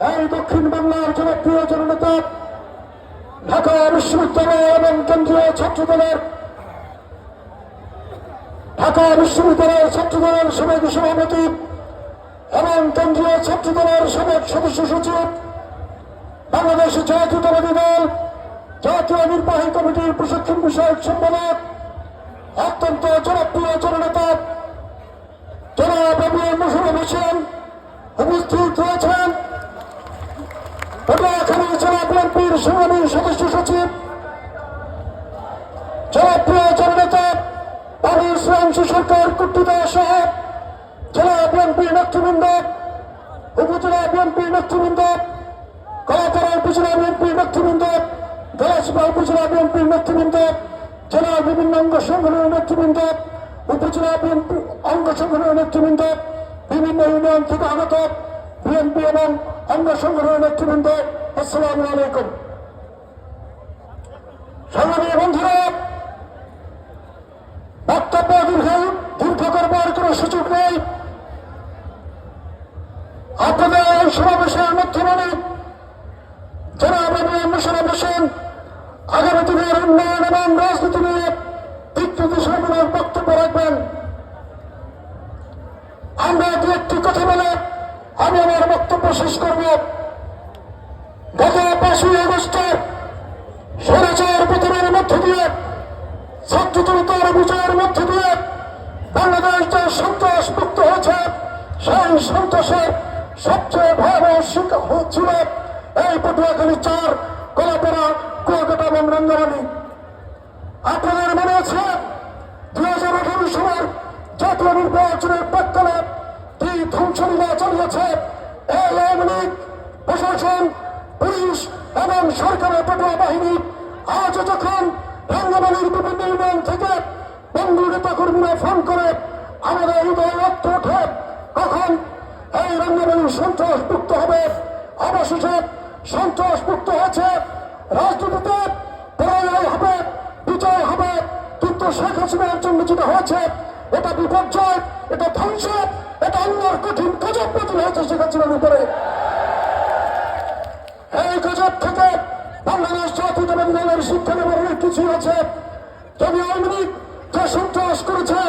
এই দক্ষিণ বাংলার জনপ্রিয় জননেতা ঢাকা বিশ্ববিদ্যালয় এবং কেন্দ্রীয় ছাত্রদলের ঢাকা বিশ্ববিদ্যালয়ের ছাত্রদলের সাবেক সভাপতি এবং কেন্দ্রীয় ছাত্রদলের সাবেক সদস্য সচিব, বাংলাদেশ জাতীয়তাবাদী দল, জাতীয় নির্বাহী কমিটির প্রশিক্ষণ বিষয়ক সম্পাদক, অত্যন্ত জনপ্রিয় জননেতা জনাব আবু মুশারফ হোসেন উপস্থিত রয়েছেন। পটুয়াখালী জেলা বিএনপির সংগ্রামী সদস্য সচিব। জনপ্রিয় জননেতা বাবু ইসলাম সরকার কুট্টিদা সহ জেলা বিএনপির নেতৃবৃন্দ, উপজেলা বিএনপির নেতৃবৃন্দ কলাপাড়া উপজেলা বিএনপির নেতৃবৃন্দ গলাচিপা উপজেলা বিএনপির নেতৃবৃন্দ জেলার বিভিন্ন অঙ্গ সংগঠনের নেতৃবৃন্দ, উপজেলা বিএনপি অঙ্গ সংগঠনের নেতৃবৃন্দ, বিভিন্ন ইউনিয়ন থেকে আগত বিএনপি এবং অঙ্গ সংগঠনের নেতৃবৃন্দ আসসালামু আলাইকুম সংগ্রামী বন্ধুরা বক্তব্য দীর্ঘ দীর্ঘ করবার কোন সুযোগ নেই আপনাদের এই সমাবেশের মাধ্যমে জনাব আবু মোশারফ হোসেন আগামী দিনের উন্নয়ন এবং রাজনীতি নিয়ে বিকৃতি সম্মেলন বক্তব্য রাখবেন আমরা দু একটি কথা বলে আমি আমার বক্তব্য শেষ করব গত পাঁচই আগস্টের স্বৈরাচার পতনের মধ্য দিয়ে ছাত্র বিজয়ের মধ্য দিয়ে বাংলাদেশ যে সন্ত্রাস মুক্ত হয়েছে। সেই সন্ত্রাসের সবচেয়ে ভয়াবহ শিকার হচ্ছিল এই পটুয়াখালী চার কলাপাড়া, কুয়াকাটা, এবং রঙ্গামালী আপনাদের মনে আছে দুই হাজার আঠারো সালের জাতীয় নির্বাচনের প্রাক্কালে কি ধ্বংসলীলা চালিয়েছে? এই আওয়ামী প্রশাসন পুলিশ এবং সরকারের পেটোয়া বাহিনী আজও যখন রঙ্গমালির বিভিন্ন ইউনিয়ন থেকে বন্ধু নেতা কর্মীরা ফোন করে আমাদের হৃদয় রক্ত ওঠে কখন এই রঙ্গমালির সন্ত্রাস মুক্ত হবে। অবশেষে সন্ত্রাস মুক্ত হয়েছে। রাজনীতিতে পরাজয় হবে, বিজয় হবে। কিন্তু শেখ হাসিনার জন্য যেটা হয়েছে, এটা বিপর্যয়, এটা ধ্বংস, এটা অন্যর কঠিন প্রতিল হয়েছে শেখ হাসিনার উপরে এই গজব থেকে বাংলাদেশ জাতীয়তাবাদী দলের শিক্ষা অনেক কিছু আছে। যদি আওয়ামী যে সন্ত্রাস করেছে,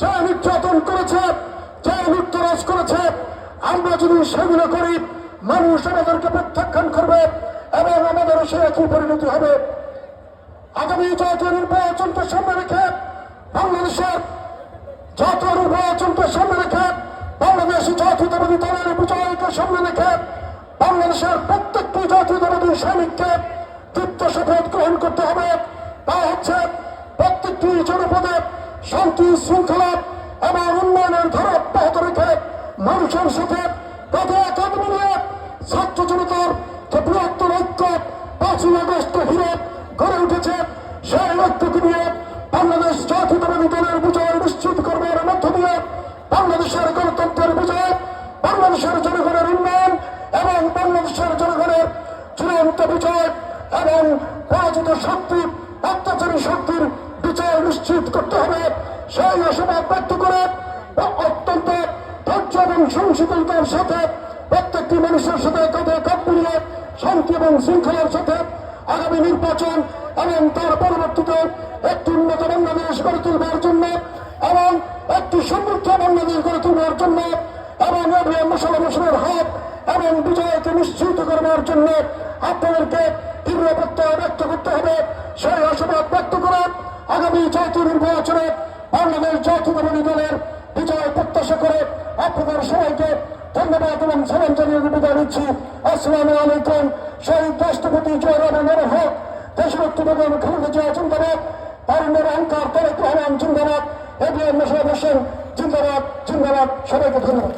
যে নির্যাতন করেছে, যে লুপ্তরাজ করেছে, আমরা যদি সেগুলো করি, মানুষ আমাদেরকে প্রত্যাখ্যান করবে এবং আমাদের সে একই পরিণতি হবে। আগামী জাতীয় নির্বাচনকে সামনে রেখে বাংলাদেশের জাতীয় নির্বাচনকে সামনে রেখে বাংলাদেশ জাতীয়তাবাদী দলের বিজয়কে সামনে রেখে বাংলাদেশের প্রত্যেকটি জাতীয়তাবাদী সৈনিককে শপথ গ্রহণ করতে হবে। তা হচ্ছে প্রত্যেকটি জনপদে শান্তি, শৃঙ্খলা এবং উন্নয়নের ধারা অব্যাহত রেখে মানুষের সাথে কথা কাঁধ মিলিয়ে ছাত্র জনতার যে বৃহত্তর ঐক্য, পাঁচই আগস্ট ঘিরে গড়ে উঠেছে, সেই ঐক্যকে নিয়ে বাংলাদেশ জাতীয়তাবাদী দলের বিজয় নিশ্চিত করবার মধ্য দিয়ে বাংলাদেশের গণতন্ত্রের বিজয়, বাংলাদেশের জনগণের উন্নয়ন এবং বাংলাদেশের জনগণের চূড়ান্ত বিজয় এবং পরাজিত শক্তি, অত্যাচারী শক্তির বিজয় নিশ্চিত করতে হবে। সেই আশাবাদ ব্যক্ত করে অত্যন্ত ধৈর্য এবং সহনশীলতার সাথে প্রত্যেকটি মানুষের সাথে কাঁধে কাঁধ মিলিয়ে শান্তি এবং শৃঙ্খলার সাথে আগামী নির্বাচন এবং তার পরবর্তীতে একটি উন্নত বাংলাদেশ গড়ে তুলবার জন্য এবং একটি সমৃদ্ধ বাংলাদেশ গড়ে তুলবার জন্য এবং মশলার হাত এবং বিজয়কে নিশ্চিত করবার জন্য আপনাদেরকে জাতীয় নির্বাচনে বাংলাদেশ জাতীয়তাবাদী দলের বিজয় প্রত্যাশা করে আপনাদের সবাইকে ধন্যবাদ এবং সালাম জানিয়ে বিদায় নিচ্ছি। আসসালামু আলাইকুম। শহীদ রাষ্ট্রপতি জয়রামের হক দেশভক্তি বেগম খালেদা জিয়া, জিন্দাবাদ। তারুণ্যের অহংকার, তারেক রহমান, জিন্দাবাদ। এবিএম মোশারফ হোসেন জিন্দাবাদ জিন্দাবাদ। সবাইকে ধন্যবাদ।